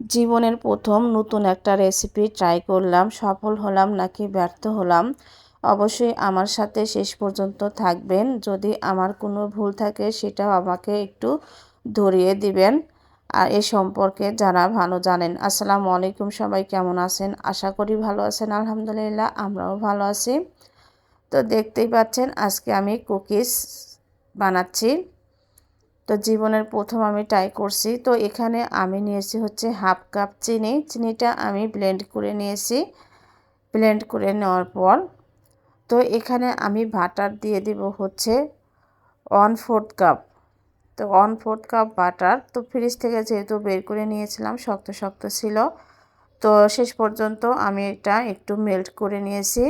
জীবনের প্রথম নতুন একটা রেসিপি ট্রাই করলাম, সফল হলাম নাকি ব্যর্থ হলাম, অবশ্যই আমার সাথে শেষ পর্যন্ত থাকবেন। যদি আমার কোনো ভুল থাকে সেটাও আমাকে একটু ধরিয়ে দিবেন। আর এ সম্পর্কে যারা ভালো জানেন, আসসালামু আলাইকুম, সবাই কেমন আছেন? আশা করি ভালো আছেন, আলহামদুলিল্লাহ, আমরাও ভালো আছি। তো দেখতেই পাচ্ছেন, আজকে আমি কুকিজ বানাচ্ছি। তো জীবনের প্রথম আমি ট্রাই করছি। তো এখানে আমি নিয়েছি হচ্ছে হাফ কাপ চিনি। চিনিটা আমি ব্লেন্ড করে নিয়েছি। ব্লেন্ড করে নেওয়ার পর তো এখানে আমি বাটার দিয়ে দিব হচ্ছে ওয়ান ফোর্থ কাপ তো ওয়ান ফোর্থ কাপ বাটার তো ফ্রিজ থেকে যেহেতু বের করে নিয়েছিলাম, শক্ত শক্ত ছিল। তো শেষ পর্যন্ত আমি এটা একটু মেল্ট করে নিয়েছি।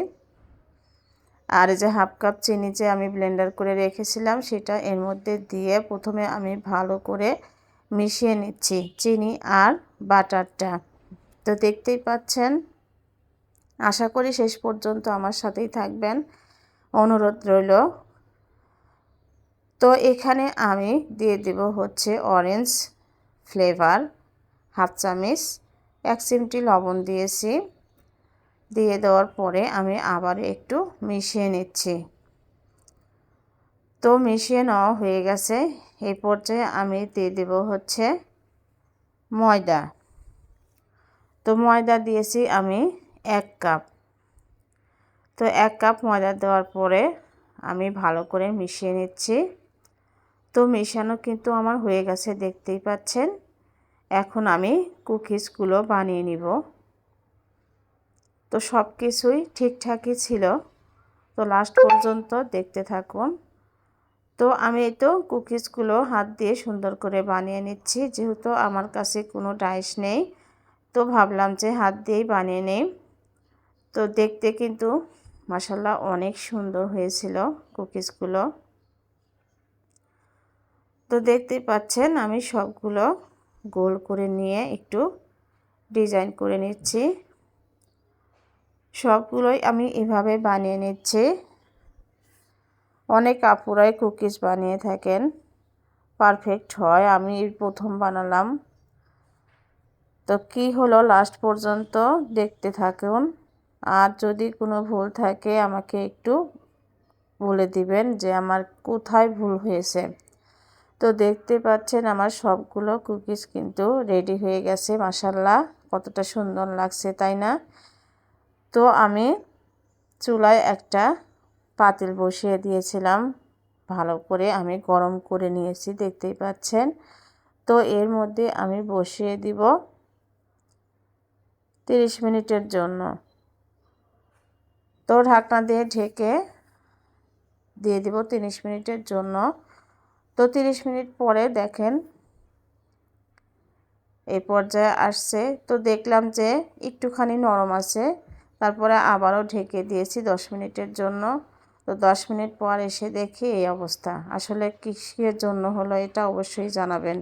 আর যে হাফ কাপ চিনি যে আমি ব্লেন্ডার করে রেখেছিলাম, সেটা এর মধ্যে দিয়ে প্রথমে আমি ভালো করে মিশিয়ে নিচ্ছি চিনি আর বাটারটা। তো দেখতেই পাচ্ছেন, আশা করি শেষ পর্যন্ত আমার সাথেই থাকবেন। অনুরোধ রইল। তো এখানে আমি দিয়ে দেব হচ্ছে অরেঞ্জ ফ্লেভার হাফ চামিচ, এক চিমটি লবণ দিয়েছি। দিয়ে দেওয়ার পরে আমি আবার একটু মিশিয়ে নিচ্ছি। তো মিশিয়ে নেওয়া হয়ে গেছে। এই পর্যায়ে আমি দিয়ে দেব হচ্ছে ময়দা। তো ময়দা দিয়েছি আমি এক কাপ। তো এক কাপ ময়দা দেওয়ার পরে আমি ভালো করে মিশিয়ে নিচ্ছি। তো মেশানো কিন্তু আমার হয়ে গেছে, দেখতেই পাচ্ছেন। এখন আমি কুকিজগুলো বানিয়ে নিব। তো সব কিছুই ঠিকঠাকই ছিল। তো লাস্ট পর্যন্ত দেখতে থাকুন। তো আমি তো কুকিজগুলো হাত দিয়ে সুন্দর করে বানিয়ে নিচ্ছি। যেহেতু আমার কাছে কোনো ডাইস নেই, তো ভাবলাম যে হাত দিয়েই বানিয়ে নেই। তো দেখতে কিন্তু মাসাল্লাহ অনেক সুন্দর হয়েছিল কুকিজগুলো। তো দেখতে পাচ্ছেন আমি সবগুলো গোল করে নিয়ে একটু ডিজাইন করে নিচ্ছি। সবগুলোই আমি এভাবে বানিয়ে নিচ্ছি। অনেক আপুরাই কুকিজ বানিয়ে থাকেন। পারফেক্ট হয়, আমি প্রথম বানালাম। তো কি হলো লাস্ট পর্যন্ত দেখতে থাকুন। আর যদি কোনো ভুল থাকে, আমাকে একটু বলে দিবেন যে আমার কোথায় ভুল হয়েছে। তো দেখতে পাচ্ছেন আমার সবগুলো কুকিজ কিন্তু রেডি হয়ে গেছে মাসাল্লাহ কতটা সুন্দর লাগছে, তাই না? তো আমি চুলায় একটা পাতিল বসিয়ে দিয়েছিলাম। ভালো করে আমি গরম করে নিয়েছি, দেখতেই পাচ্ছেন। তো এর মধ্যে আমি বসিয়ে দিব তিরিশ মিনিটের জন্য। তো ঢাকনা দিয়ে ঢেকে দিয়ে দিব তিরিশ মিনিটের জন্য। তো তিরিশ মিনিট পরে দেখেন এই পর্যায়ে আসছে। তো দেখলাম যে একটুখানি নরম আছে। তারপরে আবারও ঢেকে দিয়েছি দশ মিনিটের জন্য। তো দশ মিনিট পর এসে দেখি এই অবস্থা। আসলে কিসের জন্য হলো এটা অবশ্যই জানাবেন।